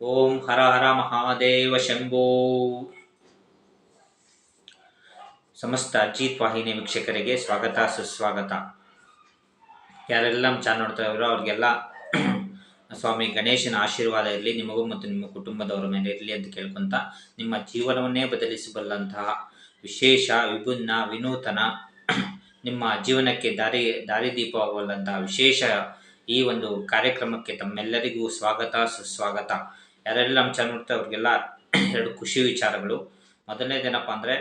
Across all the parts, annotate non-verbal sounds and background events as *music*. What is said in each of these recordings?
ಓಂ ಹರ ಹರ ಮಹಾದೇವ ಶಂಭೋ. ಸಮಸ್ತ ಅಜಿತ್ ವಾಹಿನಿ ವೀಕ್ಷಕರಿಗೆ ಸ್ವಾಗತ, ಸುಸ್ವಾಗತ. ಯಾರೆಲ್ಲ ನಮ್ಮ ಚಾನಲ್ ನೋಡ್ತಾ ಇರೋ ಅವ್ರಿಗೆಲ್ಲ *clears throat* ಸ್ವಾಮಿ ಗಣೇಶನ ಆಶೀರ್ವಾದ ಇರಲಿ, ನಿಮಗೂ ಮತ್ತು ನಿಮ್ಮ ಕುಟುಂಬದವರ ಮೇಲೆ ಇರಲಿ ಅಂತ ಕೇಳ್ಕೊಂತ ನಿಮ್ಮ ಜೀವನವನ್ನೇ ಬದಲಿಸಬಲ್ಲಂತಹ ವಿಶೇಷ, ವಿಭಿನ್ನ, ವಿನೂತನ *clears throat* ನಿಮ್ಮ ಜೀವನಕ್ಕೆ ದಾರಿ ದಾರಿದೀಪವಾಗಬಲ್ಲಂತಹ ವಿಶೇಷ ಈ ಒಂದು ಕಾರ್ಯಕ್ರಮಕ್ಕೆ ತಮ್ಮೆಲ್ಲರಿಗೂ ಸ್ವಾಗತ, ಸುಸ್ವಾಗತ. ಯಾರೆಲ್ಲ ನಮ್ಮ ಚಾನಲ್ ನೋಡ್ತಾ ಅವ್ರಿಗೆಲ್ಲ *clears throat* ಎರಡು ಖುಷಿ ವಿಚಾರಗಳು. ಮೊದಲನೇದೇನಪ್ಪ ಅಂದರೆ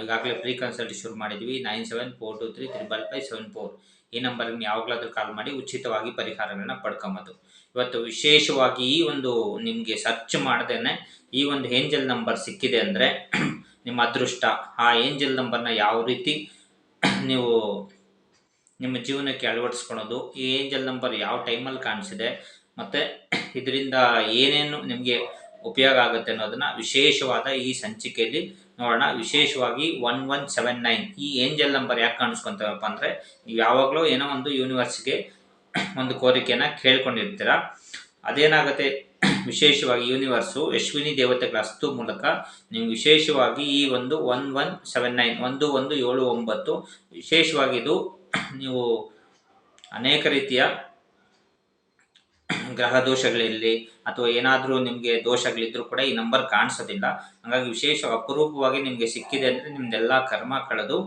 ಈಗಾಗಲೇ ಫ್ರೀ ಕನ್ಸಲ್ಟ್ ಶುರು ಮಾಡಿದ್ವಿ nine seven four two three triple five seven four ಈ ನಂಬರ್ಗೆ ಯಾವಾಗಲಾದರೂ ಕಾಲ್ ಮಾಡಿ ಉಚಿತವಾಗಿ ಪರಿಹಾರಗಳನ್ನ ಪಡ್ಕೊಂಬೋದು. ಇವತ್ತು ವಿಶೇಷವಾಗಿ ಈ ಒಂದು ನಿಮಗೆ ಸರ್ಚ್ ಮಾಡ್ದೇನೆ, ಈ ಒಂದು ಏಂಜಲ್ ನಂಬರ್ ಸಿಕ್ಕಿದೆ ಅಂದರೆ, *clears throat* ನಿಮ್ಮ ಅದೃಷ್ಟ. ಆ ಏಂಜಲ್ ನಂಬರ್ನ ಯಾವ ರೀತಿ *clears throat* ನೀವು ನಿಮ್ಮ ಜೀವನಕ್ಕೆ ಅಳವಡಿಸ್ಕೊಳೋದು, ಈ ಏಂಜಲ್ ನಂಬರ್ ಯಾವ ಟೈಮಲ್ಲಿ ಕಾಣಿಸಿದೆ ಮತ್ತು ಇದರಿಂದ ಏನೇನು ನಿಮಗೆ ಉಪಯೋಗ ಆಗುತ್ತೆ ಅನ್ನೋದನ್ನು ವಿಶೇಷವಾದ ಈ ಸಂಚಿಕೆಯಲ್ಲಿ ನೋಡೋಣ. ವಿಶೇಷವಾಗಿ ಒನ್ ಒನ್ ಸೆವೆನ್ ನೈನ್. ಈ ಏಂಜಲ್ ನಂಬರ್ ಯಾಕೆ ಕಾಣಿಸ್ಕೊಂತವಪ್ಪ ಅಂದರೆ ನೀವು ಯಾವಾಗಲೂ ಏನೋ ಒಂದು ಯೂನಿವರ್ಸ್ಗೆ ಒಂದು ಕೋರಿಕೆಯನ್ನು ಕೇಳ್ಕೊಂಡಿರ್ತೀರ. ಅದೇನಾಗುತ್ತೆ? ವಿಶೇಷವಾಗಿ ಯೂನಿವರ್ಸು ಯಶ್ವಿನಿ ದೇವತೆಗಳ ಅಸ್ತು ಮೂಲಕ ನೀವು ವಿಶೇಷವಾಗಿ ಈ ಒಂದು ಒನ್ ಒನ್ ಸೆವೆನ್ ನೈನ್ ಒಂದು ಒಂದು ಏಳು ಒಂಬತ್ತು ವಿಶೇಷವಾಗಿ ಇದು ನೀವು ಅನೇಕ ರೀತಿಯ ಗ್ರಹ ದೋಷಗಳಿರಲಿ ಅಥವಾ ಏನಾದರೂ ನಿಮಗೆ ದೋಷಗಳಿದ್ರೂ ಕೂಡ ಈ ನಂಬರ್ ಕಾಣಿಸೋದಿಲ್ಲ. ಹಾಗಾಗಿ ವಿಶೇಷ ಅಪರೂಪವಾಗಿ ನಿಮಗೆ ಸಿಕ್ಕಿದೆ ಅಂದರೆ ನಿಮ್ದೆಲ್ಲ ಕರ್ಮ ಕಳೆದು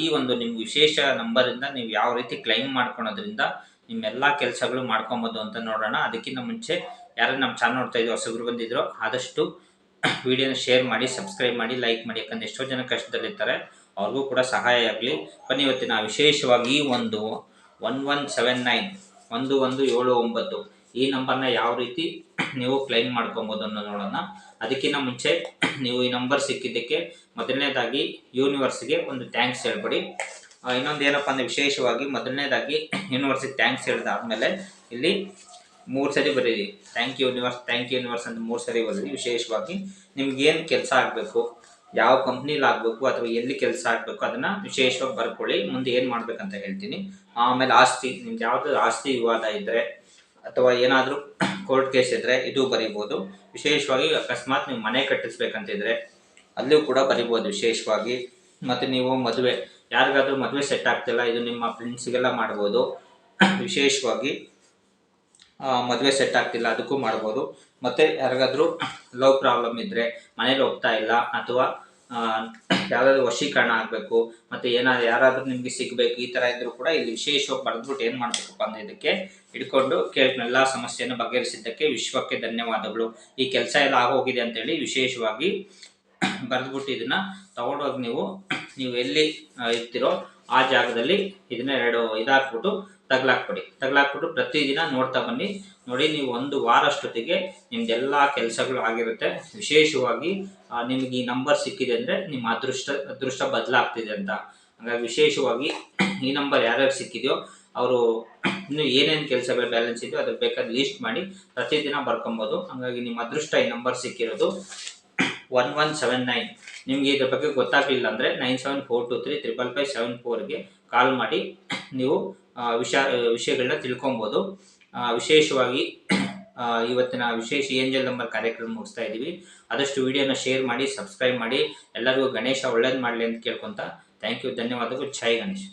ಈ ಒಂದು ನಿಮ್ಗೆ ವಿಶೇಷ ನಂಬರಿಂದ ನೀವು ಯಾವ ರೀತಿ ಕ್ಲೈಮ್ ಮಾಡ್ಕೊಳೋದ್ರಿಂದ ನಿಮ್ಮೆಲ್ಲ ಕೆಲಸಗಳು ಮಾಡ್ಕೊಬೋದು ಅಂತ ನೋಡೋಣ. ಅದಕ್ಕಿಂತ ಮುಂಚೆ ಯಾರು ನಮ್ಮ ಚಾನಲ್ ನೋಡ್ತಾ ಇದ್ದೀವಿ ಹೊಸಬ್ರು ಬಂದಿದ್ರು, ಆದಷ್ಟು ವಿಡಿಯೋನ ಶೇರ್ ಮಾಡಿ ಸಬ್ಸ್ಕ್ರೈಬ್ ಮಾಡಿ ಲೈಕ್ ಮಾಡಿ. ಯಾಕಂದ್ರೆ ಎಷ್ಟೋ ಜನ ಕಷ್ಟದಲ್ಲಿರ್ತಾರೆ, ಅವ್ರಿಗೂ ಕೂಡ ಸಹಾಯ ಆಗಲಿ. ಬನ್ನಿ ಇವತ್ತಿನ ವಿಶೇಷವಾಗಿ ಒಂದು ಒನ್ ಒನ್ ಸೆವೆನ್ ನೈನ್ ಒಂದು ಒಂದು ಏಳು ಒಂಬತ್ತು. ಈ ನಂಬರ್ನ ಯಾವ ರೀತಿ *clears throat* ನೀವು ಕ್ಲೈಮ್ ಮಾಡ್ಕೊಬೋದು ಅನ್ನೋ ನೋಡೋಣ. ಅದಕ್ಕಿಂತ ಮುಂಚೆ *clears throat* ನೀವು ಈ ನಂಬರ್ ಸಿಕ್ಕಿದ್ದಕ್ಕೆ ಮೊದಲನೇದಾಗಿ ಯೂನಿವರ್ಸ್ಗೆ ಒಂದು ಥ್ಯಾಂಕ್ಸ್ ಹೇಳ್ಬಿಡಿ. ಇನ್ನೊಂದು ಏನಪ್ಪ ಅಂದರೆ ವಿಶೇಷವಾಗಿ ಮೊದಲನೇದಾಗಿ *clears throat* ಯೂನಿವರ್ಸಿಗೆ ಥ್ಯಾಂಕ್ಸ್ ಹೇಳಿದಾದ್ಮೇಲೆ ಇಲ್ಲಿ ಮೂರು ಸರಿ ಬರೀರಿ. Thank you universe thank you universe ಅಂತ ಮೂರು ಸರಿ ಬರೀರಿ. ವಿಶೇಷವಾಗಿ ನಿಮ್ಗೇನು ಕೆಲಸ ಆಗಬೇಕು? ಯಾವ ಕಂಪ್ನಿಲಿ ಆಗಬೇಕು ಅಥವಾ ಎಲ್ಲಿ ಕೆಲಸ ಆಗಬೇಕು ಅದನ್ನ ವಿಶೇಷವಾಗಿ ಬರ್ಕೊಳ್ಳಿ. ಮುಂದೆ ಏನು ಮಾಡ್ಬೇಕಂತ ಹೇಳ್ತೀನಿ. ಆಮೇಲೆ ಆಸ್ತಿ ನಿಮ್ದು ಯಾವ್ದು ಆಸ್ತಿ ವಿವಾದ ಇದ್ದರೆ ಅಥವಾ ಏನಾದರೂ ಕೋರ್ಟ್ ಕೇಸ್ ಇದ್ದರೆ ಇದು ಬರಿಬೋದು. ವಿಶೇಷವಾಗಿ ಅಕಸ್ಮಾತ್ ನೀವು ಮನೆ ಕಟ್ಟಿಸ್ಬೇಕಂತಿದ್ರೆ ಅಲ್ಲೂ ಕೂಡ ಬರಿಬೋದು ವಿಶೇಷವಾಗಿ. ಮತ್ತು ನೀವು ಮದುವೆ, ಯಾರಿಗಾದ್ರೂ ಮದುವೆ ಸೆಟ್ ಆಗ್ತಿಲ್ಲ, ಇದು ನಿಮ್ಮ ಫ್ರೆಂಡ್ಸಿಗೆಲ್ಲ ಮಾಡ್ಬೋದು. ವಿಶೇಷವಾಗಿ ಮದುವೆ ಸೆಟ್ ಆಗ್ತಿಲ್ಲ, ಅದಕ್ಕೂ ಮಾಡ್ಬೋದು. ಮತ್ತು ಯಾರಿಗಾದ್ರೂ ಲವ್ ಪ್ರಾಬ್ಲಮ್ ಇದ್ದರೆ ಮನೇಲಿ ಹೋಗ್ತಾ ಇಲ್ಲ ಅಥವಾ ಯಾವುದಾದ್ರು ವಶೀಕರಣ ಆಗಬೇಕು, ಮತ್ತು ಏನಾದ್ರು ಯಾರಾದರೂ ನಿಮಗೆ ಸಿಗಬೇಕು, ಈ ಥರ ಇದ್ದರೂ ಕೂಡ ಇಲ್ಲಿ ವಿಶೇಷವಾಗಿ ಬರೆದ್ಬಿಟ್ಟು ಏನು ಮಾಡಬೇಕಪ್ಪ ಅಂದ್ರೆ ಇದಕ್ಕೆ ಹಿಡ್ಕೊಂಡು ಕೇಳ್ ಎಲ್ಲ ಸಮಸ್ಯೆಯನ್ನು ಬಗೆಹರಿಸಿದ್ದಕ್ಕೆ ವಿಶ್ವಕ್ಕೆ ಧನ್ಯವಾದಗಳು. ಈ ಕೆಲಸ ಎಲ್ಲ ಆಗೋಗಿದೆ ಅಂತೇಳಿ ವಿಶೇಷವಾಗಿ ಬರೆದ್ಬಿಟ್ಟು ಇದನ್ನು ತಗೊಂಡೋಗಿ ನೀವು ನೀವು ಎಲ್ಲಿ ಇರ್ತೀರೋ ಆ ಜಾಗದಲ್ಲಿ ಇದನ್ನ ಎರಡು ಇದಾಕ್ಬಿಟ್ಟು ತಗ್ಲಾಕ್ಬಿಡಿ. ತಗ್ಲಾಕ್ಬಿಟ್ಟು ಪ್ರತಿದಿನ ನೋಡ್ತಾ ಬನ್ನಿ. ನೋಡಿ, ನೀವು ಒಂದು ವಾರಷ್ಟೊತ್ತಿಗೆ ನಿಮ್ದೆಲ್ಲ ಕೆಲಸಗಳು ಆಗಿರುತ್ತೆ. ವಿಶೇಷವಾಗಿ ನಿಮ್ಗೆ ಈ ನಂಬರ್ ಸಿಕ್ಕಿದೆ ಅಂದರೆ ನಿಮ್ಮ ಅದೃಷ್ಟ ಅದೃಷ್ಟ ಬದಲಾಗ್ತಿದೆ ಅಂತ. ಹಾಗಾಗಿ ವಿಶೇಷವಾಗಿ ಈ ನಂಬರ್ ಯಾರ್ಯಾರು ಸಿಕ್ಕಿದೆಯೋ, ಅವರು ಇನ್ನು ಏನೇನು ಕೆಲಸಗಳು ಬ್ಯಾಲೆನ್ಸ್ ಇದೆಯೋ ಅದ್ರ ಬೇಕಾದ್ರೆ ಲೀಸ್ಟ್ ಮಾಡಿ ಪ್ರತಿದಿನ ಬರ್ಕೊಬೋದು. ಹಾಗಾಗಿ ನಿಮ್ಮ ಅದೃಷ್ಟ ಈ ನಂಬರ್ ಸಿಕ್ಕಿರೋದು ಒನ್ ಒನ್ ಸೆವೆನ್ ನೈನ್. ನಿಮಗೆ ಇದ್ರ ಬಗ್ಗೆ ಗೊತ್ತಾಗಲಿಲ್ಲ ಅಂದರೆ nine seven four two three triple five seven ಫೋರ್ಗೆ call ಮಾಡಿ. ನೀವು ವಿಷಯ, ವಿಷಯಗಳನ್ನ ತಿಳ್ಕೊಬೋದು. ವಿಶೇಷವಾಗಿ ಇವತ್ತಿನ ವಿಶೇಷ ಏಂಜಲ್ ನಂಬರ್ ಕಾರ್ಯಕ್ರಮ ಮುಗಿಸ್ತಾ ಇದ್ದೀವಿ. ಆದಷ್ಟು ವಿಡಿಯೋನ ಶೇರ್ ಮಾಡಿ, ಸಬ್ಸ್ಕ್ರೈಬ್ ಮಾಡಿ. ಎಲ್ಲರಿಗೂ ಗಣೇಶ ಒಳ್ಳೇದು ಮಾಡಲಿ ಅಂತ ಕೇಳ್ಕೊತ. ಥ್ಯಾಂಕ್ ಯು, ಧನ್ಯವಾದಗಳು. ಜೈ ಗಣೇಶ್.